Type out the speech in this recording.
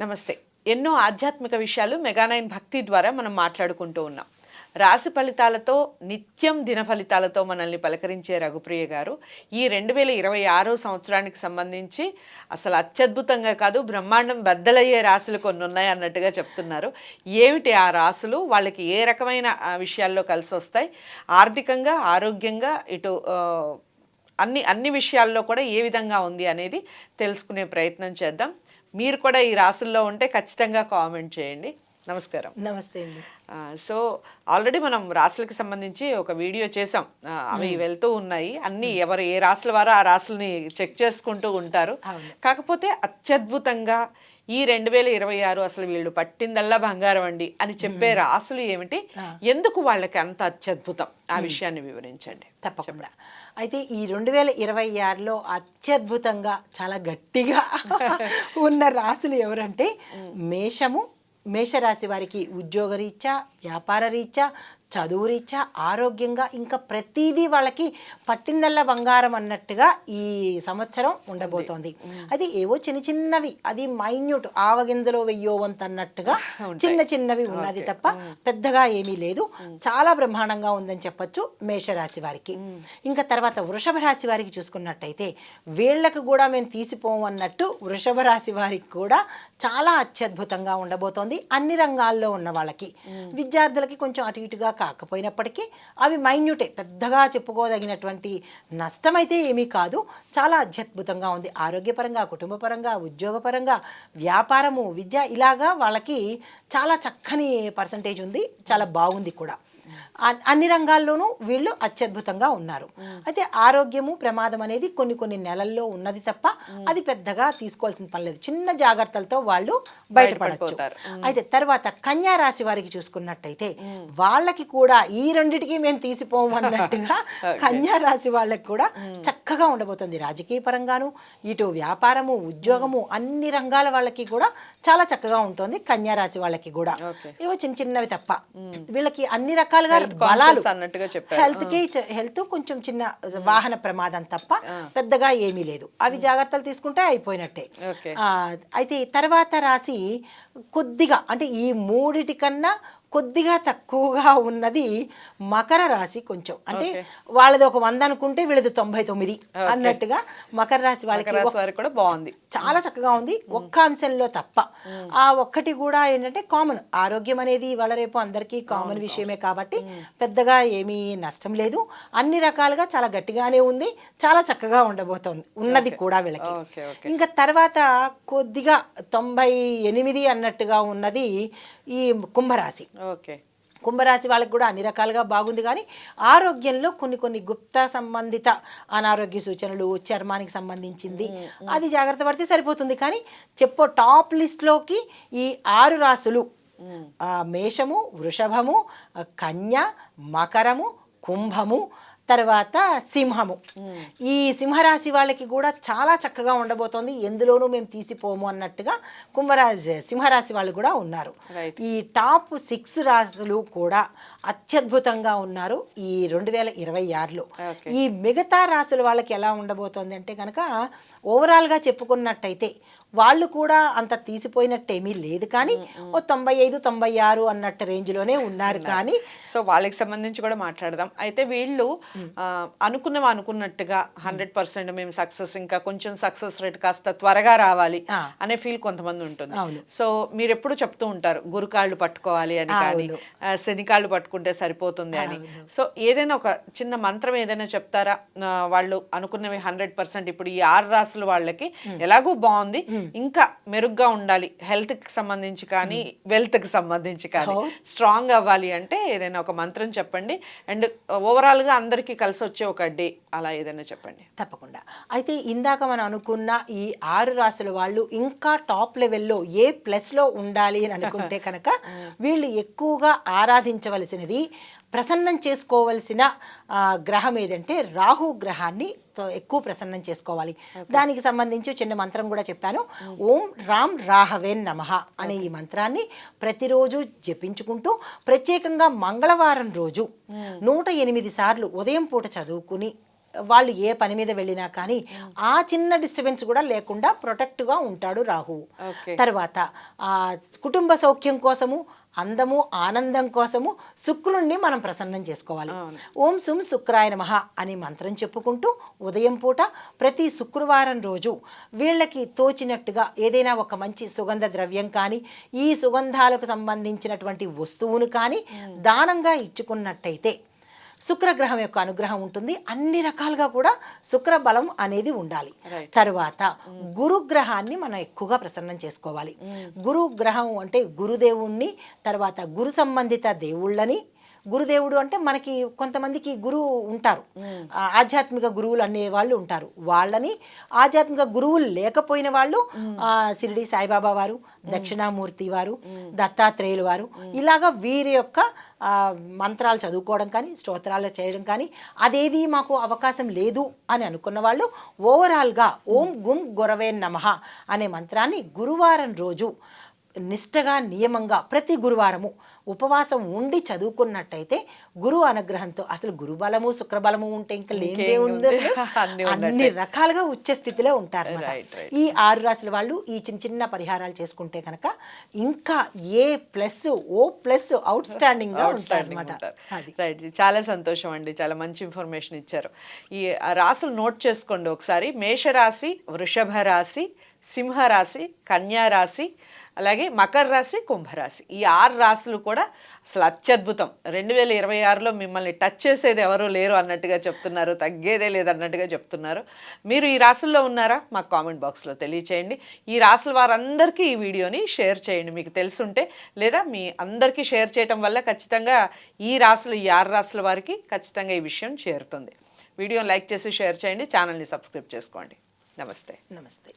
నమస్తే. ఎన్నో ఆధ్యాత్మిక విషయాలు మెగానైన్ భక్తి ద్వారా మనం మాట్లాడుకుంటూ ఉన్నాం. రాశి ఫలితాలతో నిత్యం దిన ఫలితాలతో మనల్ని పలకరించే రఘుప్రియ గారు ఈ రెండు వేల ఇరవై ఆరో సంవత్సరానికి సంబంధించి అసలు అత్యద్భుతంగా కాదు బ్రహ్మాండం బద్దలయ్యే రాశులు కొన్ని ఉన్నాయి అన్నట్టుగా చెప్తున్నారు. ఏమిటి ఆ రాశులు? వాళ్ళకి ఏ రకమైన విషయాల్లో కలిసి వస్తాయి? ఆర్థికంగా ఆరోగ్యంగా ఇటు అన్ని అన్ని విషయాల్లో కూడా ఏ విధంగా ఉంది అనేది తెలుసుకునే ప్రయత్నం చేద్దాం. మీరు కూడా ఈ రాసుల్లో ఉంటే ఖచ్చితంగా కామెంట్ చేయండి. నమస్కారం. నమస్తే అండి. సో ఆల్రెడీ మనం రాసులకు సంబంధించి ఒక వీడియో చేసాం అవి వెళ్తూ ఉన్నాయి. అన్ని ఎవరు ఏ రాసుల వారో ఆ రాసులని చెక్ చేసుకుంటూ ఉంటారు. కాకపోతే అత్యద్భుతంగా ఈ రెండు వేల ఇరవై ఆరు అసలు వీళ్ళు పట్టిందల్లా బంగారం అండి అని చెప్పే రాసులు ఏమిటి? ఎందుకు వాళ్ళకి అంత అత్యద్భుతం? ఆ విషయాన్ని వివరించండి. తప్పకుండా. అయితే ఈ రెండు వేల ఇరవై ఆరులో అత్యద్భుతంగా చాలా గట్టిగా ఉన్న రాశులు ఎవరంటే మేషము మేషరాశి వారికి ఉద్యోగ రీత్యా వ్యాపార రీత్యా చదువు రీత్యా ఆరోగ్యంగా ఇంకా ప్రతిదీ వాళ్ళకి పట్టిందల్లా బంగారం అన్నట్టుగా ఈ సంవత్సరం ఉండబోతోంది. అది ఏవో చిన్న చిన్నవి అది మైన్యూట్ ఆవగింజలో వెయ్యోవంత అన్నట్టుగా చిన్న చిన్నవి ఉన్నది తప్ప పెద్దగా ఏమీ లేదు. చాలా బ్రహ్మాండంగా ఉందని చెప్పొచ్చు మేషరాశి వారికి. ఇంకా తర్వాత వృషభ రాశి వారికి చూసుకున్నట్టయితే వీళ్ళకు కూడా మేము తీసిపోము అన్నట్టు వృషభ రాశి వారికి కూడా చాలా అత్యద్భుతంగా ఉండబోతోంది. అన్ని రంగాల్లో ఉన్న వాళ్ళకి. విద్యార్థులకి కొంచెం అటు ఇటుగా కాకపోయినప్పటికీ అవి మైన్యూటే పెద్దగా చెప్పుకోదగినటువంటి నష్టమైతే ఏమీ కాదు. చాలా అత్యద్భుతంగా ఉంది. ఆరోగ్యపరంగా కుటుంబపరంగా ఉద్యోగపరంగా వ్యాపారము విద్య ఇలాగా వాళ్ళకి చాలా చక్కని పర్సంటేజ్ ఉంది. చాలా బాగుంది కూడా. అన్ని రంగాల్లోనూ వీళ్ళు అత్యద్భుతంగా ఉన్నారు. అయితే ఆరోగ్యము ప్రమాదం అనేది కొన్ని కొన్ని నెలల్లో ఉన్నది తప్ప అది పెద్దగా తీసుకోవాల్సిన పని లేదు. చిన్న జాగ్రత్తలతో వాళ్ళు బయటపడచ్చు. అయితే తర్వాత కన్యా రాశి వారికి చూసుకున్నట్టయితే వాళ్ళకి కూడా ఈ రెండిటికి మేము తీసిపోము అన్నట్టుగా కన్యా రాశి వాళ్ళకి కూడా చక్కగా ఉండబోతుంది. రాజకీయ పరంగాను ఇటు వ్యాపారము ఉద్యోగము అన్ని రంగాల వాళ్ళకి కూడా చాలా చక్కగా ఉంటుంది. కన్యా రాశి వాళ్ళకి కూడా. ఏవో చిన్న చిన్నవి తప్ప వీళ్ళకి అన్ని రకాలుగా Conscious బలాలు. అన్నట్టుగా చెప్పారు. హెల్త్కి హెల్త్ కొంచెం చిన్న వాహన ప్రమాదం తప్ప పెద్దగా ఏమీ లేదు. అవి జాగ్రత్తలు తీసుకుంటే అయిపోయినట్టే. అయితే తర్వాత రాసి కొద్దిగా అంటే ఈ మూడిటి కన్నా కొద్దిగా తక్కువగా ఉన్నది మకర రాశి కొంచెం. అంటే వాళ్ళది ఒక వంద అనుకుంటే వీళ్ళది తొంభై తొమ్మిది అన్నట్టుగా మకర రాశి వాళ్ళకి కూడా బాగుంది. చాలా చక్కగా ఉంది. ఒక్క అంశంలో తప్ప. ఆ ఒక్కటి కూడా ఏంటంటే కామన్. ఆరోగ్యం అనేది ఇవాళ రేపు అందరికీ కామన్ విషయమే కాబట్టి పెద్దగా ఏమీ నష్టం లేదు. అన్ని రకాలుగా చాలా గట్టిగానే ఉంది. చాలా చక్కగా ఉండబోతోంది. ఉన్నది కూడా వీళ్ళకి. ఇంకా తర్వాత కొద్దిగా తొంభై ఎనిమిది అన్నట్టుగా ఉన్నది. ఈ కుంభరాశి. ఓకే. కుంభరాశి వాళ్ళకి కూడా అన్ని రకాలుగా బాగుంది కానీ ఆరోగ్యంలో కొన్ని కొన్ని గుప్త సంబంధిత అనారోగ్య సూచనలు చర్మానికి సంబంధించింది. అది జాగ్రత్త పడితే సరిపోతుంది కానీ చెప్పో టాప్ లిస్ట్లోకి ఈ ఆరు రాసులు మేషము వృషభము కన్య మకరము కుంభము తర్వాత సింహము. ఈ సింహరాశి వాళ్ళకి కూడా చాలా చక్కగా ఉండబోతోంది. ఎందులోనూ మేము తీసిపోము అన్నట్టుగా కుంభరాశి సింహరాశి వాళ్ళు కూడా ఉన్నారు. ఈ టాప్ సిక్స్ రాశులు కూడా అత్యద్భుతంగా ఉన్నారు ఈ రెండు వేల ఇరవై ఆరులో. ఈ మిగతా రాశుల వాళ్ళకి ఎలా ఉండబోతోంది అంటే కనుక ఓవరాల్గా చెప్పుకున్నట్టయితే వాళ్ళు కూడా అంత తీసిపోయినట్టేమీ లేదు కానీ ఓ తొంభై ఐదు తొంభై ఆరు అన్నట్టు రేంజ్లోనే ఉన్నారు. కానీ సో వాళ్ళకి సంబంధించి కూడా మాట్లాడదాం. అయితే వీళ్ళు అనుకున్నవి అనుకున్నట్టుగా హండ్రెడ్ పర్సెంట్ మేము సక్సెస్ ఇంకా కొంచెం సక్సెస్ రేట్ కాస్త త్వరగా రావాలి. అనే ఫీల్ కొంతమంది ఉంటుంది. సో మీరు ఎప్పుడు చెప్తూ ఉంటారు గురుకాళ్ళు పట్టుకోవాలి అని కానీ శనికాళ్ళు పట్టుకుంటే సరిపోతుంది అని. సో ఏదైనా ఒక చిన్న మంత్రం ఏదైనా చెప్తారా? వాళ్ళు అనుకున్నవి హండ్రెడ్ పర్సెంట్ ఇప్పుడు ఈ ఆరు రాసులు వాళ్ళకి ఎలాగో బాగుంది. ఇంకా మెరుగ్గా ఉండాలి హెల్త్కి సంబంధించి కానీ వెల్త్కి సంబంధించి కానీ. స్ట్రాంగ్ అవ్వాలి అంటే ఏదైనా ఒక మంత్రం చెప్పండి. అండ్ ఓవరాల్గా అందరికీ కలిసి వచ్చే ఒక డే. అలా ఏదైనా చెప్పండి. తప్పకుండా. అయితే ఇందాక మనం అనుకున్న ఈ ఆరు రాసుల వాళ్ళు ఇంకా టాప్ లెవెల్లో ఏ ప్లస్లో ఉండాలి అని అనుకుంటే కనుక వీళ్ళు ఎక్కువగా ఆరాధించవలసినది ప్రసన్నం చేసుకోవలసిన గ్రహం ఏదంటే రాహు గ్రహాన్ని ఎక్కువ ప్రసన్నం చేసుకోవాలి. దానికి సంబంధించి చిన్న మంత్రం కూడా చెప్పాను. ఓం రామ్ రాహవేన్ నమః అనే ఈ మంత్రాన్ని ప్రతిరోజు జపించుకుంటూ ప్రత్యేకంగా మంగళవారం రోజు నూట ఎనిమిది సార్లు ఉదయం పూట చదువుకుని వాళ్ళు ఏ పని మీద వెళ్ళినా కానీ ఆ చిన్న డిస్టర్బెన్స్ కూడా లేకుండా ప్రొటెక్ట్గా ఉంటాడు రాహువు ఓకే. తర్వాత ఆ కుటుంబ సౌఖ్యం కోసము అందము ఆనందం కోసము శుక్రుణ్ణి మనం ప్రసన్నం చేసుకోవాలి. ఓం సుం శుక్రాయ నమః అని మంత్రం చెప్పుకుంటూ ఉదయం పూట ప్రతి శుక్రవారం రోజు వీళ్ళకి తోచినట్టుగా ఏదైనా ఒక మంచి సుగంధ ద్రవ్యం కానీ ఈ సుగంధాలకు సంబంధించినటువంటి వస్తువును కానీ దానంగా ఇచ్చుకున్నట్టయితే శుక్రగ్రహం యొక్క అనుగ్రహం ఉంటుంది. అన్ని రకాలుగా కూడా శుక్ర బలం అనేది ఉండాలి. తర్వాత గురుగ్రహాన్ని మనం ఎక్కువగా ప్రసన్నం చేసుకోవాలి. గురుగ్రహం అంటే గురుదేవుణ్ణి తర్వాత గురు సంబంధిత దేవుళ్ళని గురుదేవుడు అంటే మనకి కొంతమందికి గురువు ఉంటారు. ఆధ్యాత్మిక గురువులు అనే వాళ్ళు ఉంటారు. వాళ్ళని ఆధ్యాత్మిక గురువులు లేకపోయిన వాళ్ళు ఆ, షిరిడి సాయిబాబా వారు దక్షిణామూర్తి వారు దత్తాత్రేయులు వారు ఇలాగా వీరి యొక్క మంత్రాలు చదువుకోవడం కానీ స్తోత్రాలు చేయడం కానీ అదేది మాకు అవకాశం లేదు అని అనుకున్న వాళ్ళు ఓవరాల్గా ఓం గుం గురవే నమః అనే మంత్రాన్ని గురువారం రోజు నిష్టగా నియమంగా ప్రతి గురువారము ఉపవాసం ఉండి చదువుకున్నట్టయితే గురువు అనుగ్రహంతో అసలు గురుబలము శుక్రబలము ఉంటే ఇంకా ఉంది ఉంది? అసలు అన్నీ రకాలుగా ఉచ్చ స్థితిలో ఉంటారు. ఈ ఆరు రాశుల వాళ్ళు ఈ చిన్న చిన్న పరిహారాలు చేసుకుంటే కనుక ఇంకా ఏ ప్లస్ ఓ ప్లస్ అవుట్ స్టాండింగ్గా ఉంటారు Outstanding అనమాట ఉంటారు. అది. రైట్ చాలా సంతోషం అండి. చాలా మంచి ఇన్ఫర్మేషన్ ఇచ్చారు. ఈ రాసులు నోట్ చేసుకోండి ఒకసారి. మేషరాశి వృషభ రాశి సింహరాశి కన్యా రాశి అలాగే మకర రాశి కుంభరాశి ఈ ఆరు రాశులు కూడా అసలు అత్యద్భుతం. రెండు వేల ఇరవై ఆరులో మిమ్మల్ని టచ్ చేసేది ఎవరూ లేరు అన్నట్టుగా చెప్తున్నారు తగ్గేదే లేదన్నట్టుగా చెప్తున్నారు. మీరు ఈ రాశుల్లో ఉన్నారా? మాకు కామెంట్ బాక్స్లో తెలియచేయండి. ఈ రాశుల వారందరికీ ఈ వీడియోని షేర్ చేయండి. మీకు తెలుసుంటే లేదా మీ అందరికీ షేర్ చేయటం వల్ల ఖచ్చితంగా ఈ రాశులు ఈ ఆరు రాశుల వారికి ఖచ్చితంగా ఈ విషయం చేరుతుంది. వీడియోని లైక్ చేసి షేర్ చేయండి. ఛానల్ని సబ్స్క్రైబ్ చేసుకోండి. నమస్తే. నమస్తే.